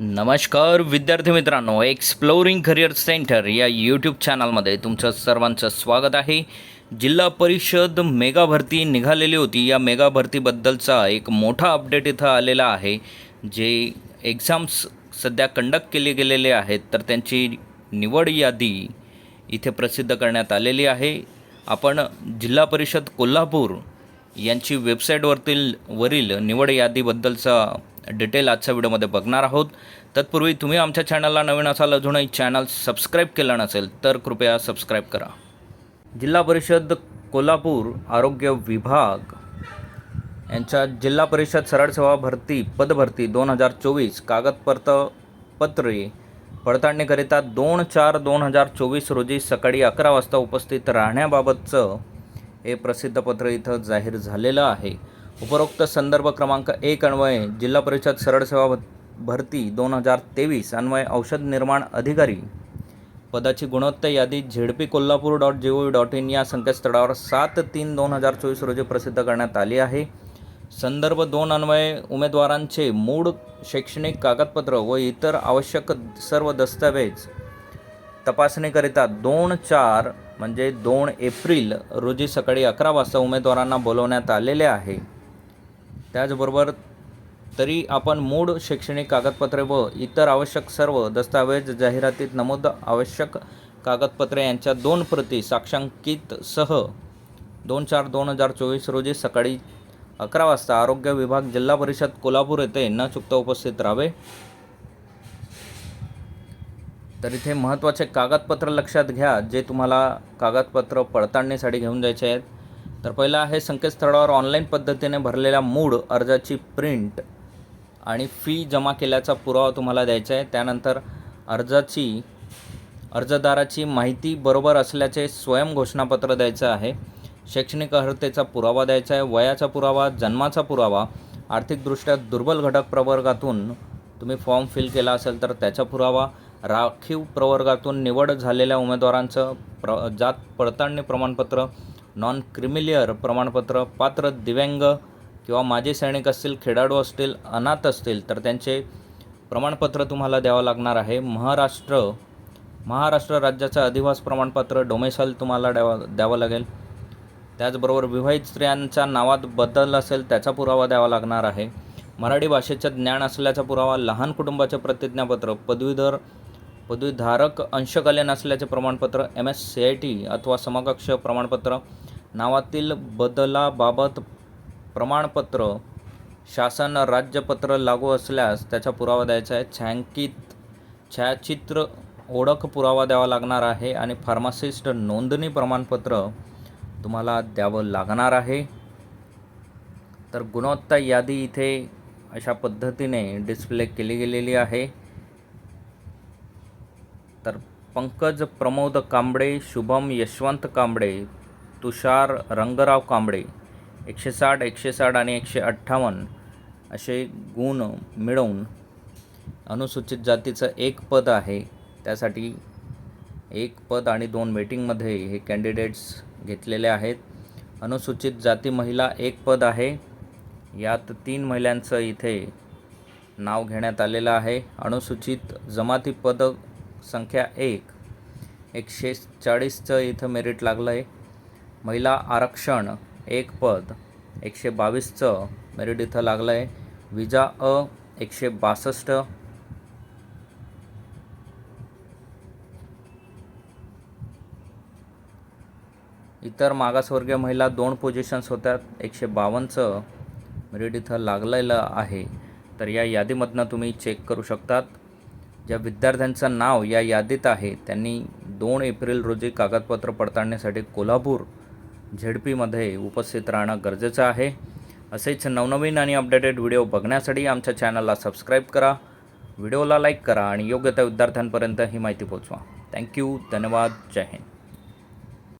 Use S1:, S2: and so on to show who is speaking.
S1: नमस्कार विद्यार्थी मित्रांनो एक्सप्लोरिंग करिअर सेंटर या यूट्यूब चॅनलमध्ये तुमचं सर्वांचं स्वागत आहे. जिल्हा परिषद मेगा भरती निघालेली होती. या मेगा भरतीबद्दलचा एक मोठा अपडेट इथं आलेला आहे. जे एक्झाम्स सध्या कंडक्ट केले गेलेले आहेत तर त्यांची निवड यादी इथे प्रसिद्ध करण्यात आलेली आहे. आपण जिल्हा परिषद कोल्हापूर यांची वेबसाईटवरतील वरील निवड यादीबद्दलचा डिटेल आजच्या व्हिडिओमध्ये बघणार आहोत. तत्पूर्वी तुम्ही आमच्या चॅनलला नवीन असाल अजूनही चॅनल सबस्क्राईब केलं नसेल तर कृपया सबस्क्राईब करा. जिल्हा परिषद कोल्हापूर आरोग्य विभाग यांच्या जिल्हा परिषद सरळ सेवा भरती पदभरती दोन हजार चोवीस कागदपत्र पत्रे पडताळणीकरिता दोन चार दोन हजार चोवीस रोजी सकाळी अकरा वाजता उपस्थित राहण्याबाबतचं हे प्रसिद्ध पत्र इथं जाहीर झालेलं आहे. उपरोक्त संदर्भ क्रमांक एक अन्वये जिल्हा परिषद सरळ सेवा भ- भरती दोन हजार तेवीस अन्वये औषध निर्माण अधिकारी. पदाची गुणवत्ता यादी ZP Kolhapur dot G O V dot in या संकेतस्थळावर सात तीन दोन हजार चोवीस रोजी प्रसिद्ध करण्यात आली आहे. संदर्भ दोन अन्वये उमेदवारांचे मूळ शैक्षणिक कागदपत्र व इतर आवश्यक सर्व दस्तऐवज तपासणीकरिता दोन चार म्हणजे दोन एप्रिल रोजी सकाळी अकरा वाजता उमेदवारांना बोलवण्यात आलेले आहे. त्याचबरोबर तरी आपण मूळ शैक्षणिक कागदपत्रे व इतर आवश्यक सर्व दस्तावेज जाहिरातीत नमूद आवश्यक कागदपत्रे यांच्या दोन प्रती साक्षांकित सह दोन चार दोन हजार चोवीस रोजी सकाळी अकरा वाजता आरोग्य विभाग जिल्हा परिषद कोल्हापूर येथे न चुकता उपस्थित राहावे. तर इथे महत्त्वाचे कागदपत्र लक्षात घ्या जे तुम्हाला कागदपत्र पडताळणीसाठी घेऊन जायचे आहेत. तर पहिलं आहे संकेतस्थळावर ऑनलाईन पद्धतीने भरलेल्या मूळ अर्जाची प्रिंट आणि फी जमा केल्याचा पुरावा तुम्हाला द्यायचा आहे. त्यानंतर अर्जाची अर्जदाराची माहिती बरोबर असल्याचे स्वयं घोषणापत्र द्यायचं आहे. शैक्षणिक अर्हतेचा पुरावा द्यायचा आहे. वयाचा पुरावा जन्माचा पुरावा आर्थिकदृष्ट्या दुर्बल घटक प्रवर्गातून तुम्ही फॉर्म फिल केला असेल तर त्याचा पुरावा राखीव प्रवर्गातून निवड झालेल्या उमेदवारांचं प्र जात पडताळणी प्रमाणपत्र नॉन क्रिमिलियर प्रमाणपत्र पात्र दिव्यांग किंवा माजी सैनिक असतील खेळाडू असतील अनाथ असतील तर त्यांचे प्रमाणपत्र तुम्हाला द्यावं लागणार आहे. महाराष्ट्र महाराष्ट्र राज्याचं अधिवास प्रमाणपत्र डोमेसाईल तुम्हाला द्यावं द्यावं लागेल. त्याचबरोबर विवाहित स्त्रियांच्या नावात बदल असेल त्याचा पुरावा द्यावा लागणार आहे. मराठी भाषेचं ज्ञान असल्याचा पुरावा लहान कुटुंबाचे प्रतिज्ञापत्र पदवीधर पदवीधारक अंशकालीन असल्याचे प्रमाणपत्र M S C I T अथवा समकक्ष प्रमाणपत्र नावातील बदलाबाबत प्रमाणपत्र शासन राज्यपत्र लागू असल्यास त्याचा पुरावा द्यायचा आहे. छायांकित छायाचित्र ओळख पुरावा द्यावा लागणार आहे आणि फार्मासिस्ट नोंदणी प्रमाणपत्र तुम्हाला द्यावं लागणार आहे. तर गुणवत्ता यादी इथे अशा पद्धतीने डिस्प्ले केली गेलेली आहे. पंकज प्रमोद कांबळे शुभम यशवंत कांबळे तुषार रंगराव कांबळे एकशे साठ एकशे साठ आणि एकशे अठ्ठावन्न असे गुण मिळवून अनुसूचित जातीचं एक पद आहे. त्यासाठी एक पद आणि दोन वेटिंगमध्ये हे कॅन्डिडेट्स घेतलेले आहेत. अनुसूचित जाती महिला एक पद आहे. यात तीन महिलांचं इथे नाव घेण्यात आलेलं आहे. अनुसूचित जमाती पद संख्या एक. एकशे चाळीसचं इथं मेरिट लागलं आहे महिला आरक्षण एक पद. एकशे बावीसचं मेरिट इथं लागलं आहे विजा अ एकशे बासष्ट. इतर मागासवर्गीय महिला दोन पोझिशन्स होत्या एकशे बावन्नचं मेरिट इथं लागलेलं आहे. तर या यादीमधनं तुम्ही चेक करू शकतात. ज्या विद्यार्थ्यांचं नाव या यादीत आहे त्यांनी दोन एप्रिल रोजी कागदपत्र पडताळणीसाठी कोल्हापूर झेडपीमध्ये उपस्थित राहणं गरजेचं आहे. असेच नवनवीन आणि अपडेटेड व्हिडिओ बघण्यासाठी आमच्या चॅनलला सबस्क्राईब करा व्हिडिओला लाईक करा आणि योग्य त्या विद्यार्थ्यांपर्यंत ही माहिती पोचवा थँक्यू धन्यवाद जय हिंद.